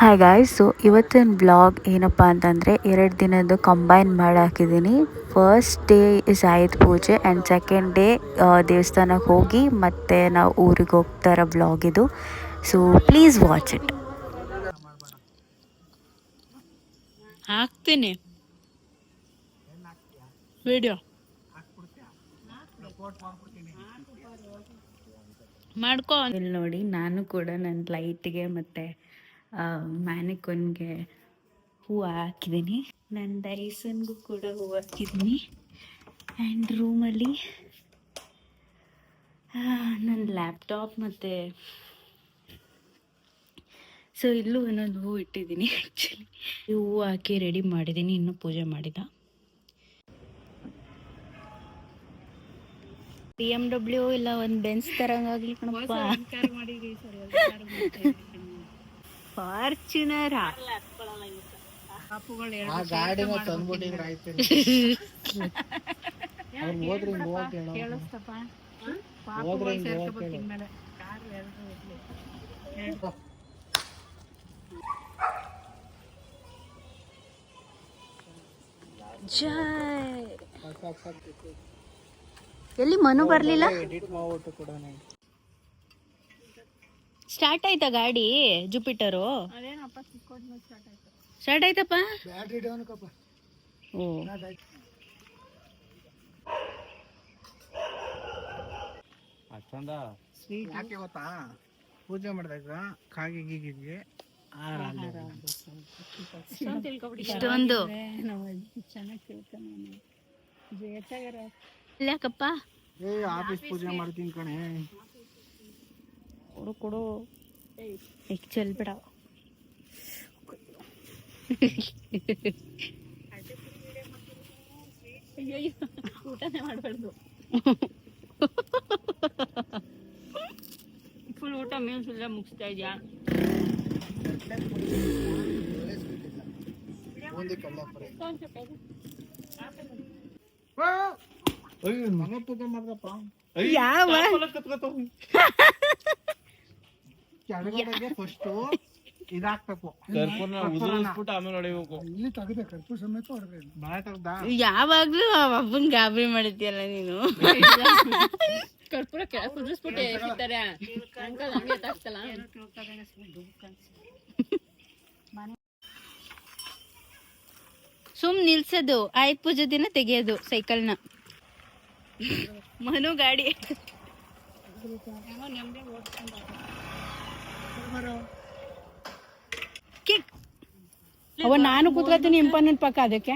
Hi guys so ಇವತ್ತಿನ blog ಏನಪ್ಪ ಅಂತಂದರೆ ಎರಡು ದಿನದ್ದು ಕಂಬೈನ್ ಮಾಡಿ ಹಾಕಿದ್ದೀನಿ ಫಸ್ಟ್ ಡೇ ಇಸ್ ಆಯುಧ ಪೂಜೆ ಆ್ಯಂಡ್ ಸೆಕೆಂಡ್ ಡೇ ದೇವಸ್ಥಾನಕ್ಕೆ ಹೋಗಿ ಮತ್ತೆ ನಾವು ಊರಿಗೆ ಹೋಗ್ತಾರ ಇರೋ ಬ್ಲಾಗ್ ಇದು. ಸೊ ಪ್ಲೀಸ್ ವಾಚ್ ಇಟ್ ಹಾಕ್ತೀನಿ. ವಿಡಿಯೋ ಮಾಡ್ಕೋ. ಇಲ್ಲಿ ನೋಡಿ ನಾನು ಕೂಡ ನನ್ನ ಲೈಟ್ಗೆ ಮತ್ತು ಮ್ಯಾನಿಕೊನ್ಗೆ ಹೂವು ಹಾಕಿದ್ದೀನಿ. ನನ್ನ ಡೈಸನ್ಗೂ ಕೂಡ ಹೂವು ಹಾಕಿದ್ದೀನಿ. ಆ್ಯಂಡ್ ರೂಮಲ್ಲಿ ನನ್ನ ಲ್ಯಾಪ್ಟಾಪ್ ಮತ್ತು ಸೊ ಇಲ್ಲೂ ಒಂದೊಂದು ಹೂವು ಇಟ್ಟಿದ್ದೀನಿ ಆ್ಯಕ್ಚುಲಿ ಹೂವು ಹಾಕಿ ರೆಡಿ ಮಾಡಿದ್ದೀನಿ, ಇನ್ನೂ ಪೂಜೆ ಮಾಡಿದ ಬಿ ಎಂ ಡಬ್ಲ್ಯೂ ಇಲ್ಲ, ಒಂದು ಬೆನ್ಸ್ ತರಂಗಾಗ್ಲಿ ಕಣಪ್ಪ. ಫಾರ್ಚುನರ್. ಎಲ್ಲಿ ಮನು ಬರ್ಲಿಲ್ಲ? ಸ್ಟಾರ್ಟ್ ಆಯ್ತಾ ಗಾಡಿ ಜುಪಿಟರು? ಸ್ಟಾರ್ಟ್ ಆಯ್ತಪ್ಪ? ಬ್ಯಾಟ್ರಿ ಡೌನ್ ಕಪ್ಪ ಓ ಯಾಕೆ ಗೊತ್ತಾ? ಪೂಜೆ ಮಾಡಿದಾಗ ಕಾಗಿ ಗೀಗಿದ್ವಿ ಇಷ್ಟೊಂದು ಯಾಕಪ್ಪ? ಏ ಆಫೀಸ್ ಪೂಜೆ ಮಾಡ್ತೀನಿ ಕಣೆ. ಕೊಡು ಕೊಡು ಈಗ ಚೆಲ್ಬೇಡ ಊಟನೇ ಮಾಡಬಾರ್ದು ಫುಲ್ ಊಟ ಮೀನ್ಸ್ ಎಲ್ಲ ಮುಗಿಸ್ತಾ ಇದೆಯಾ ಬೂಂದಿ ಕಡ್ಲೆಪುರಿ ಫಸ್ಟ್ ಇದಾಕ್ಬೇಕು ಯಾವ ಕೆಳಗಡೆಗೆ ಫಸ್ಟ್ ಇದಾಕ್ಬೇಕು ಇಲ್ಲಿ ತೆಗೆದೆ ಕರ್ಪೂರ ಸಮೇತ ಹೊಡೆದ್ರೆ ಬಾಳೆ ತೆಗ್ದ ಯಾವಾಗ್ಲೂ ಅಪ್ಪನ್ ಗಾಬರಿ ಮಾಡಿದ್ಯಲ್ಲ ನೀನು ಕರ್ಪೂರ ಕೆಳಗೆ ಕುದಿಸ್ಬಿಟ್ಟು ಎಸಿತಾರೆ ಅಂಕಲ್ ಹಂಗೆ ಎತ್ತಾಕ್ತಲ್ಲ ಸುಮ್ ನಿಲ್ಸೋದು ಆಯ್ ಪೂಜೆ ದಿನ ತೆಗೆಯೋದು ಸೈಕಲ್ನ ಮನು ಗಾಡಿ ಅವ ನಾನು ಕೂತ್ಕೊತೀನಿ ಇಂಪಾರ್ಟೆಂಟ್ ಪಕ್ಕ ಅದಕ್ಕೆ.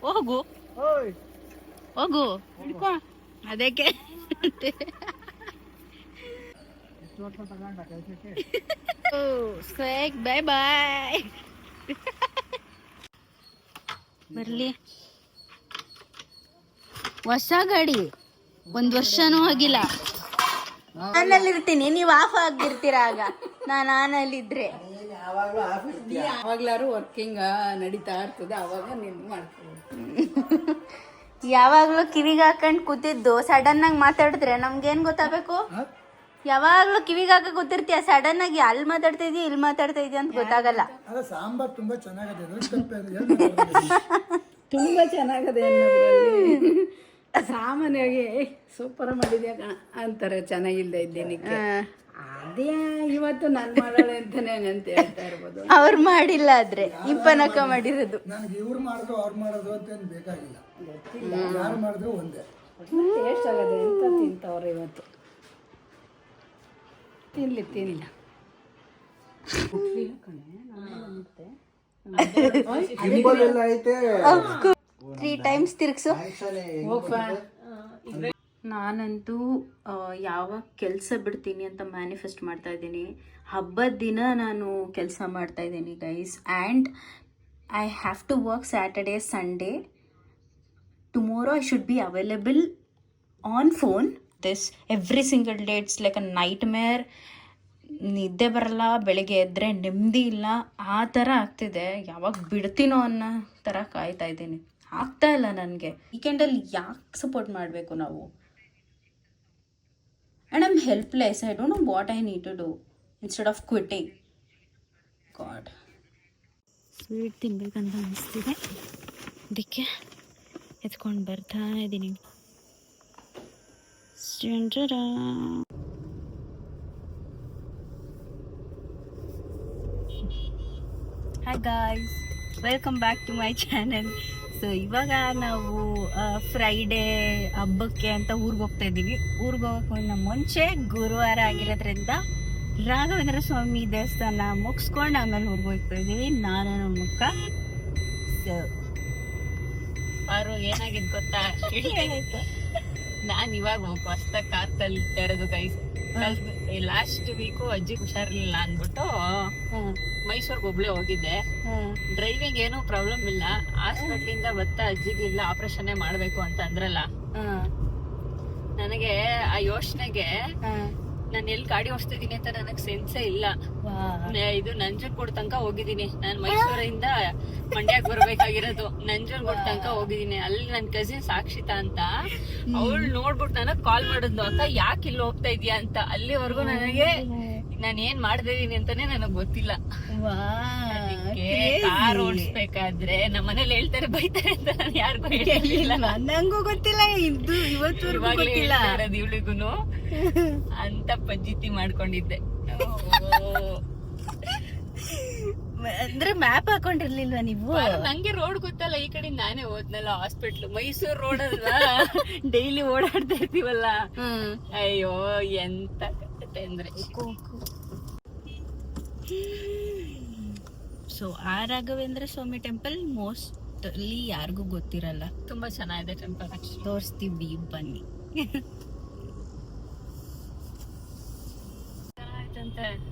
ಹೋಗು. ಓಯ್. ಹೋಗು. ಅದಕ್ಕೆ. ಬಾಯ್ ಬಾಯ್ ಬರ್ಲಿ. ಹೊಸ ಗಾಡಿ. ಒಂದ್ ವರ್ಷನೂ ಆಗಿಲ್ಲ. ನಾನಲ್ಲಿ ಇರ್ತೀನಿ ನೀವು ಆಫ್ ಆಗಿರ್ತೀರ ಆಗ? ನಾನು ಆನಲ್ಲಿದ್ರೆ ಇದ್ರೆ ಯಾವಾಗ್ಲಾರು ವರ್ಕಿಂಗ್ ನಡೀತಾ ಇರ್ತದೆ. ಅವಾಗ ನೀನು ಮಾಡ್ತೀನಿ ಯಾವಾಗ್ಲೂ ಕಿವಿಗೆ ಹಾಕೊಂಡ್ ಕೂತಿದ್ದು. ಸಡನ್ ಆಗಿ ಮಾತಾಡಿದ್ರೆ ನಮ್ಗೇನ್ ಗೊತ್ತಾಗಬೇಕು? ಯಾವಾಗ್ಲೂ ಕಿವಿಗೆ ಹಾಕ ಗೊತ್ತಿರ್ತೀಯ ಸಡನ್ ಆಗಿ ಅಲ್ಲಿ ಮಾತಾಡ್ತಾ ಇದೀಯ ಇಲ್ಲಿ ಮಾತಾಡ್ತಾ ಇದೀಯ ಅಂತ ಗೊತ್ತಾಗಲ್ಲ. ಸಾಂಬಾರ್ ತುಂಬಾ ಚೆನ್ನಾಗಿದೆ ತುಂಬಾ ಚೆನ್ನಾಗದೆ ಅನ್ನೋದ್ರಲ್ಲಿ. ಸಾಮಾನ್ಯವಾಗಿ ಸೂಪರ್ ಮಾಡಿದ್ಯಾ ಕಣ? ಅಂತಾರೆ ಚೆನ್ನಾಗಿಲ್ದೆ ಇದ್ದೀನಿ ಅದೇ ಇವತ್ತು ನಾನು ಮಾಡೋಳೆ ಅಂತಾನೆ ಅಂತ ಹೇಳ್ತಾ ಇರ್ಬೋದು. ಅವ್ರು ಮಾಡಿಲ್ಲ ಆದ್ರೆ ಇಪ್ಪನಕ್ಕ ಮಾಡಿರೋದು. ನನಗೆ ಇವ್ರು ಮಾಡಿದ್ರು ಅವ್ರು ಮಾಡೋದು ಅಂತ ಏನ್ ಬೇಕಾಗಿಲ್ಲ. ಯಾರು ಮಾಡಿದ್ರು ಒಂದೇ. ಟೇಸ್ಟ್ ಆಗದೆ ಅಂತ ತಿಂತವ್ರು ಇವತ್ತು? ತಿನ್ಲಿ ತಿನ್ಲಿಲ್ಲ ಗಿಂಬಲ್ ಐತೆ. ತ್ರೀ ಟೈಮ್ಸ್ ತಿರುಗಿಸು. ನಾನಂತೂ ಯಾವಾಗ ಕೆಲಸ ಬಿಡ್ತೀನಿ ಅಂತ ಮ್ಯಾನಿಫೆಸ್ಟ್ ಮಾಡ್ತಾ ಇದ್ದೀನಿ. ಹಬ್ಬದ ದಿನ ನಾನು ಕೆಲಸ ಮಾಡ್ತಾ ಇದ್ದೀನಿ guys and I have to work Saturday Sunday tomorrow I should be available on phone this every single day it's like a nightmare ನಿದ್ದೆ ಬರಲ್ಲ ಬೆಳಗ್ಗೆ ಎದ್ದರೆ ನೆಮ್ಮದಿ ಇಲ್ಲ. ಆ ಥರ ಆಗ್ತಿದೆ. ಯಾವಾಗ ಬಿಡ್ತೀನೋ ಅನ್ನೋ ಥರ ಕಾಯ್ತಾ ಇದ್ದೀನಿ. ಆಗ್ತಾ ಇಲ್ಲ ನನಗೆ. ವೀಕೆಂಡಲ್ಲಿ ಯಾಕೆ ಸಪೋರ್ಟ್ ಮಾಡಬೇಕು ನಾವು? And I'm helpless I don't know what I need to do instead of quitting God sweet ತಿನ್ಬೇಕಂತ ಅನಿಸ್ತಿದೆ. ಅದಕ್ಕೆ ಎತ್ಕೊಂಡು ಬರ್ತಾ ಇದ್ದೀನಿ. Hi guys welcome back to my channel so ಇವಾಗ ನಾವು ಫ್ರೈಡೇ ಹಬ್ಬಕ್ಕೆ ಅಂತ ಊರಿಗೆ ಹೋಗ್ತಾ ಇದ್ದೀವಿ. ಊರಿಗೆ ಹೋಗೋಕ್ಕಿಂತ ಮುಂಚೆ ಗುರುವಾರ ಆಗಿರೋದ್ರಿಂದ ರಾಘವೇಂದ್ರ ಸ್ವಾಮಿ ದೇವಸ್ಥಾನ ಮುಗಿಸ್ಕೊಂಡು ಆಮೇಲೆ ಊರಿಗೆ ಹೋಗ್ತಾ ಇದ್ದೀವಿ ನಾನು ನಮ್ಮ ಮುಖ. ಸೊ ಅವರು ಏನಾಗಿದ್ ಗೊತ್ತಾ? ನಾನ್ ಇವಾಗ ಹೊಸ್ತ ಕಾರ್ ತೆರೆದು ಇರೋದು ಲಾಸ್ಟ್ ವೀಕು ಅಜ್ಜಿ ಹುಷಾರಿರ್ಲಿಲ್ಲ ಅಂದ್ಬಿಟ್ಟು ಮೈಸೂರ್ಗೆ ಒಬ್ಳೆ ಹೋಗಿದ್ದೆ. ಡ್ರೈವಿಂಗ್ ಏನು ಪ್ರಾಬ್ಲಮ್ ಇಲ್ಲ. ಹಾಸ್ಪಿಟ್ಲ್ ಇಂದ ಬರ್ತಾ ಅಜ್ಜಿಗೆ ಇಲ್ಲ ಆಪರೇಷನ್ ಮಾಡ್ಬೇಕು ಅಂತ ಅಂದ್ರಲ್ಲ. ನನಗೆ ಆ ಯೋಚನೆಗೆ ನಾನು ಎಲ್ಲಿ ಗಾಡಿ ಓಡಿಸ್ತಿದೀನಿ ಅಂತ ನನಗ್ ಸೆನ್ಸೇ ಇಲ್ಲ. ಇದು ನಂಜನಗೂಡ್ ತನಕ ಹೋಗಿದೀನಿ ನಾನು ಮೈಸೂರಿಂದ ಮಂಡ್ಯಕ್ ಬರ್ಬೇಕಾಗಿರೋದು. ನಂಜನಗೂಡ್ ತನಕ ಹೋಗಿದೀನಿ ಅಲ್ಲಿ ನನ್ ಕಸಿನ್ ಸಾಕ್ಷಿತಾ ಅಂತ ಅವಳು ನೋಡ್ಬಿಟ್ಟು ನನಗ್ ಕಾಲ್ ಮಾಡಿದ್ಲು ಅಂತ ಯಾಕೆ ಇಲ್ಲಿ ಹೋಗ್ತಾ ಇದೀಯಾ? ಅಂತ. ಅಲ್ಲಿವರೆಗೂ ನನಗೆ ನಾನ್ ಏನ್ ಮಾಡ್ತಿದೀನಿ ಅಂತಾನೆ ನನಗ್ ಗೊತ್ತಿಲ್ಲ. ಕಾರ್ ಓಡಿಸ್ಬೇಕಾದ್ರೆ ನಮ್ಮ ಮನೇಲಿ ಹೇಳ್ತಾರೆ ಬೈತಾರೆ ಅಂತ ನಾನು ಯಾರಿಗೂ ಹೇಳಿಲ್ಲ ನಂಗೂ ಗೊತ್ತಿಲ್ಲ ಇದು ಇವತ್ತು ಗೊತ್ತಿಲ್ಲ. ಇರೋದು ಅಂತ ಪಜ್ಜಿತಿ ಮಾಡ್ಕೊಂಡಿದ್ದೆ. ಅಂದ್ರೆ ಮ್ಯಾಪ್ ಹಾಕೊಂಡಿರ್ಲಿಲ್ವಾ ನೀವು? ನಂಗೆ ರೋಡ್ ಗೊತ್ತಲ್ಲ ಈ ಕಡೆ ನಾನೇ ಹೋದ್ನಲ್ಲ ಹಾಸ್ಪಿಟ್ಲ್ ಮೈಸೂರು ರೋಡ್ ಅಲ್ಲ ಡೈಲಿ ಓಡಾಡ್ತಾ ಇರ್ತೀವಲ್ಲ? ಅಯ್ಯೋ ಎಂತ ಕತೆ ಅಂದ್ರೆ. ಸೊ ಆ ರಾಘವೇಂದ್ರ ಸ್ವಾಮಿ ಟೆಂಪಲ್ ಮೋಸ್ಟ್ಲಿ ಯಾರಿಗೂ ಗೊತ್ತಿರಲ್ಲ. ತುಂಬಾ ಚೆನ್ನಾಗಿದೆ ಟೆಂಪಲ್ ತೋರಿಸ್ತೀವಿ ಬನ್ನಿ.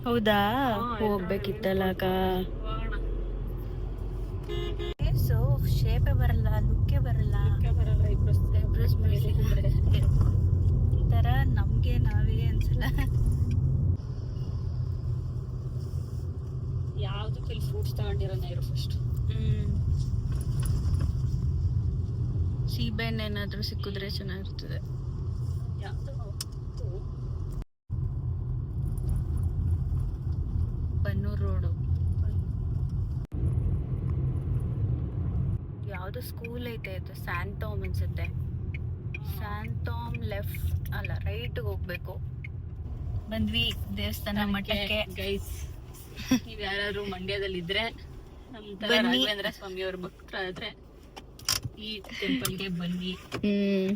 ಹೌದಾ? ಹೋಗ್ಬೇಕಿತ್ತಲ್ಲ ಅಕ್ಕ ಹೋಗೋಣ. ಸೊ ಶೇಪೇ ಬರಲ್ಲ ಲುಕ್ಕೆ ಬರಲ್ಲ. ಬರಲ್ಲ ಸೇರಿದ್ರೆ. ಈ ತರ ನಮ್ಗೆ ನಾವೇ ಅನ್ಸಲ್ಲ. ಯಾವುದಕ್ಕೆ ಇಲ್ಲಿ ಫ್ರೂಟ್ಸ್ ತಗೊಂಡಿರೋ ಇರು ಫಸ್ಟ್ ಹ್ಮ್. ಸೀಬೆಹಣ್ಣು ಏನಾದ್ರೂ ಸಿಕ್ಕಿದ್ರೆ ಚೆನ್ನಾಗಿರ್ತದೆ. ಯಾವ್ದು ಬನ್ನೂರು ರೋಡು ಯಾವ್ದು ಸ್ಕೂಲ್ ಐತೆ ಇದು ಸ್ಯಾಂತೋಮ್ ಅನ್ಸುತ್ತೆ. ಸ್ಯಾಂತೋಮ್ ಲೆಫ್ಟ್ ಅಲ್ಲ ರೈಟ್ ಹೋಗ್ಬೇಕು. ಬಂದ್ವಿ ದೇವಸ್ಥಾನ ಮಠಕ್ಕೆ. ಗೈಸ್ ನೀವ್ ಯಾರು ಮಂಡ್ಯದಲ್ಲಿ ಇದ್ರೆ ನಮ್. ರಾಘವೇಂದ್ರ ಸ್ವಾಮಿ ಅವ್ರ ಭಕ್ತರಾದ್ರೆ ಈ ಟೆಂಪಲ್ಗೆ ಬನ್ನಿ. ಹ್ಮ್.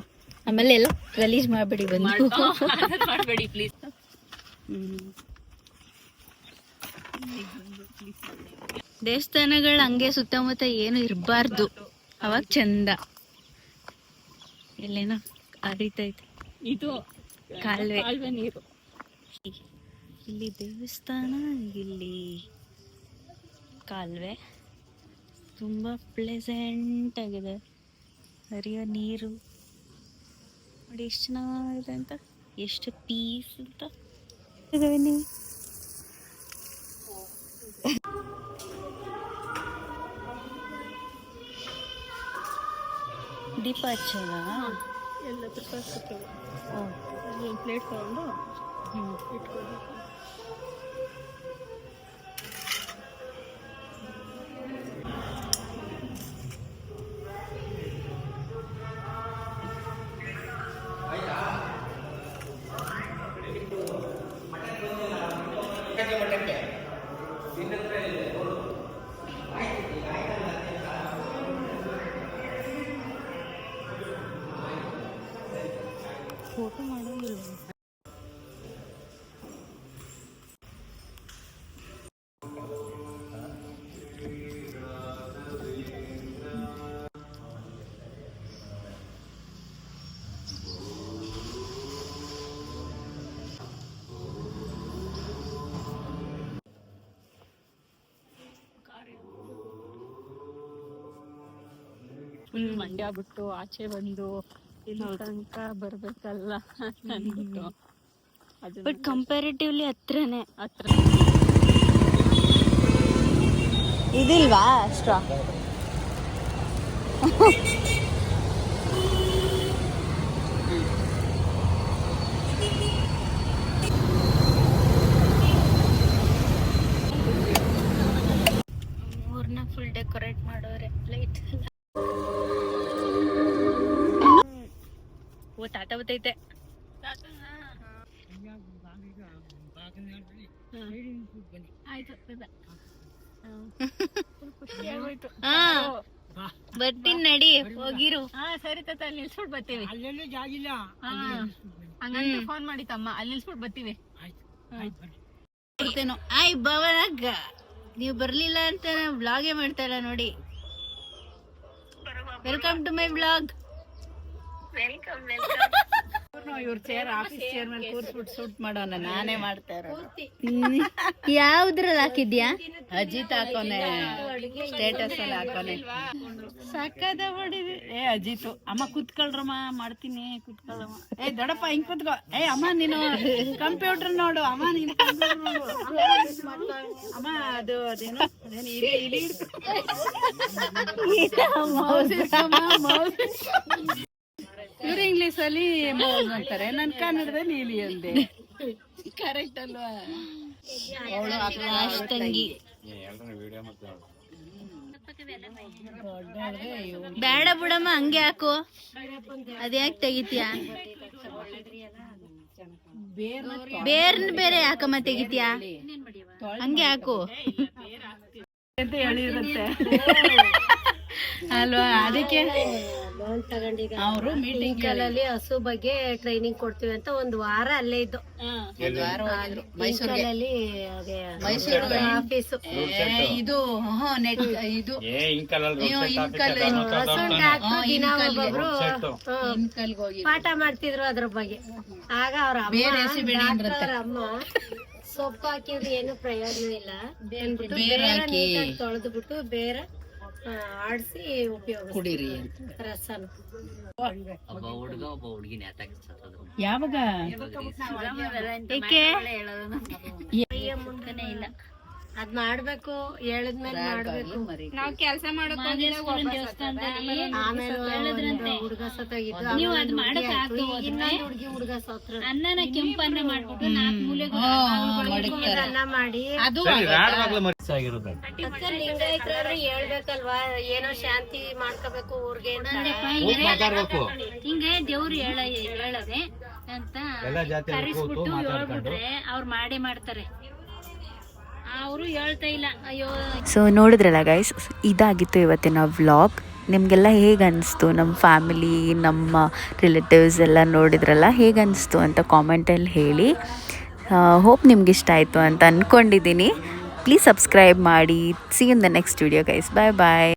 ಆಮೇಲೆ ಎಲ್ಲ ಗಲೀಜ್ ಮಾಡ್ಬಿಡಿ ಬಂದು. ಮಾಡ್ಬೇಡಿ ಪ್ಲೀಸ್ ಹ್ಮ್. ದೇವಸ್ಥಾನಗಳು ಹಂಗೆ ಸುತ್ತಮುತ್ತ ಏನು ಇರಬಾರ್ದು. ಅವಾಗ ಚಂದ. ಎಲ್ಲೇನ ಹರಿತೈತೆ ಇದು ಕಾಲುವೆ. ಕಾಲುವೆ ನೀರು. ಇಲ್ಲಿ ದೇವಸ್ಥಾನ ಇಲ್ಲಿ ಕಾಲುವೆ. ತುಂಬ ಪ್ಲೆಸೆಂಟ್ ಆಗಿದೆ. ಹರಿಯೋ ನೀರು. ನೋಡಿ ಎಷ್ಟು ಚೆನ್ನಾಗಿದೆ ಅಂತ. ಎಷ್ಟು ಪೀಸ್ ಅಂತ. ಇದಾವೆ ನೀವು ದೀಪ ಹಚ್ಚೋದ ಎಲ್ಲ ತುಪ್ಪ ಓ ಅಲ್ಲಿ ಪ್ಲೇಟ್ ತಗೊಂಡು ಹ್ಞೂ ಇಟ್ಕೊಳ್ಬೇಕು ಫೋಟೋ ಮಾಡೋಂಗಿಲ್ಲ ಫುಲ್ ಮಂಡ್ಯ ಬಿಟ್ಟು ಆಚೆ ಬಂದು ಇಲ್ಲಿ ತನಕ ಬರ್ಬೇಕಲ್ಲ ಅಂದ್ಬಿಟ್ಟು ಬಟ್ ಕಂಪ್ಯಾರಿಟಿವ್ಲಿ ಹತ್ರನೇ. ಹತ್ರ. ಇದಿಲ್ವಾ ಸ್ಟ್ರಾ ಹಾ. ಬರ್ತೀನಿ ನಡಿ ಹೋಗಿರು. ಹಾ ಸರಿ ತಾತ ಅಲ್ಲಿ ನಿಲ್ಸ್ಬಿಟ್ಟು ಬರ್ತೀವಿ. ಹಂಗಂತ ಫೋನ್ ಮಾಡಿ ತಮ್ಮ ಅಲ್ಲಿ ನಿಲ್ಸ್ಬಿಟ್ಟು ಬರ್ತೀವಿ. ಆಯ್ ಭವನಗ್ಗ ನೀವು ಬರ್ಲಿಲ್ಲ ಅಂತ ಬ್ಲಾಗೇ ಮಾಡ್ತಾ ಇಲ್ಲ ನೋಡಿ. ವೆಲ್ಕಮ್ ಟು ಮೈ ಬ್ಲಾಗ್ ಇವ್ರ ಚೇರ್ ಆಫೀಸ್ ಚೇರ್ ಮೇಲೆ ಕೂರ್ಸ್ಬಿಟ್ಟು ಸೂಟ್ ಮಾಡೋಣ ನಾನೇ ಮಾಡ್ತಾ ಇರೋದು. ಯಾವ್ದ್ರಲ್ಲಿ ಹಾಕಿದ್ಯಾ? ಅಜಿತ್ ಹಾಕೋನೆ ಸ್ಟೇಟಸ್ ಅಲ್ಲಿ ಹಾಕೋನೆ. ಸಕ್ಕದ ಹೊಡಿದ್ವಿ ಏ ಅಜಿತ್ ಅಮ್ಮ ಕುತ್ಕೊಳ್ರಮ್ಮ ಮಾಡ್ತೀನಿ ಕುತ್ಕೊಳ್ಳಮ್ಮ ಏ ದೊಡ್ಡಪ್ಪ ಹಿಂಗ್ ಕುತ್ಕೋ. ಏ ಅಮ್ಮ ನೀನು ಕಂಪ್ಯೂಟರ್ ನೋಡು ಅಮ್ಮ ನೀನು ಅಮ್ಮ ಅದು ಅದೇನು? ಅದೇನು ಇಂಗ್ಲಿಷ್ ಅಲ್ಲಿ ಅಂತಾರೆ. ನನ್ ಕನ್ನಡದಲ್ಲಿ ನೀಲಿ ಅಂದೆ. ಕರೆಕ್ಟ್ ಅಲ್ವಾ? ಬೇಡ ಬಿಡಮ್ಮ ಹಂಗೆ ಹಾಕು. ಅದ್ಯಾಕೆ ತೆಗಿತೀಯ? ಬೇರ್ನ ಬೇರೆ ಯಾಕಮ್ಮ ತೆಗಿತೀಯ? ಹಂಗೆ ಹಾಕು. ಅಂತ ಹೇಳಿರುತ್ತೆ? ಅಲ್ವಾ? ಅದಕ್ಕೆ ಅವರು ಮೀಟಿಂಗ್ ಅಲ್ಲಿ ಹಸು ಬಗ್ಗೆ ಟ್ರೈನಿಂಗ್ ಕೊಡ್ತೀವಿ ಅಂತ ಒಂದ್ ವಾರ ಅಲ್ಲೇ ಇದ್ದು. ಮೈಸೂರಲ್ಲಿ ಮೈಸೂರು ಆಫೀಸು ಇದು ನೆಟ್ ಇದು. ಒಬ್ಬೊಬ್ರು ಪಾಠ ಮಾಡ್ತಿದ್ರು ಅದ್ರ ಬಗ್ಗೆ. ಆಗ ಅವ್ರ ಅಮ್ಮ ಸೊಪ್ಪು ಹಾಕಿದ್ರೆ ಏನು ಪ್ರಯೋಜನ ಇಲ್ಲ. ತೊಳೆದ್ಬಿಟ್ಟು ಬೇರೆ ತೊಳೆದು ಬಿಟ್ಟು ಬೇರೆ ಆಡಿಸಿ ಉಪಯೋಗ ಕುಡೀರಿ ಅಂತ ರಸನ ಯಾವಾಗ? ಏಕೆ? ಮುಂದೆನೆ ಇಲ್ಲ. ಅದ್ ಮಾಡ್ಬೇಕು ಹೇಳಿದ್ಮೇಲೆ ಮಾಡ್ಬೇಕು. ನಾವು ಕೆಲಸ ಆಮೇಲೆ ಹುಡುಗ ಸತ್ತೋಗಿದ್ದು ನೀವು ಅದ್ ಮಾಡಕ್ ಇನ್ನೊಂದು ಹುಡುಗಿ ಹುಡುಗ ಸತ್ರ. ಅನ್ನನ ಕೆಂಪನ್ನ ಮಾಡ್ಬಿಟ್ಟು ನಾಲ್ಕು ಮೂಲೆ ಅನ್ನ ಮಾಡಿ. ಅದು ಅದ್ಕೆ ಲಿಂಗಾಯತರಾದ್ರೆ ಹೇಳ್ಬೇಕಲ್ವಾ? ಏನೋ ಶಾಂತಿ ಮಾಡ್ಕೋಬೇಕು ಊರ್ಗೆ ಹಿಂಗೆ ದೇವ್ರು ಹೇಳ ಹೇಳದೆ ಅಂತ ಕರಿಸ್ಬಿಟ್ಟು ಹೇಳ್ಬಿಟ್ರೆ ಅವ್ರು ಮಾಡೇ ಮಾಡ್ತಾರೆ. ಅವರು ಹೇಳ್ತಾ ಅಯ್ಯೋ. ಸೊ ನೋಡಿದ್ರಲ್ಲ ಗೈಸ್ ಇದಾಗಿತ್ತು ಇವತ್ತಿನ ವ್ಲಾಗ್ ನಿಮಗೆಲ್ಲ ಹೇಗೆ ಅನಿಸ್ತು ನಮ್ಮ ಫ್ಯಾಮಿಲಿ ನಮ್ಮ ರಿಲೇಟಿವ್ಸ್ ಎಲ್ಲ ನೋಡಿದ್ರಲ್ಲ ಹೇಗೆ ಅನಿಸ್ತು ಅಂತ ಕಾಮೆಂಟಲ್ಲಿ ಹೇಳಿ. ಹೋಪ್ ನಿಮ್ಗೆ ಇಷ್ಟ ಆಯಿತು ಅಂತ ಅಂದ್ಕೊಂಡಿದ್ದೀನಿ ಪ್ಲೀಸ್ ಸಬ್ಸ್ಕ್ರೈಬ್ ಮಾಡಿ. See in the next video guys bye bye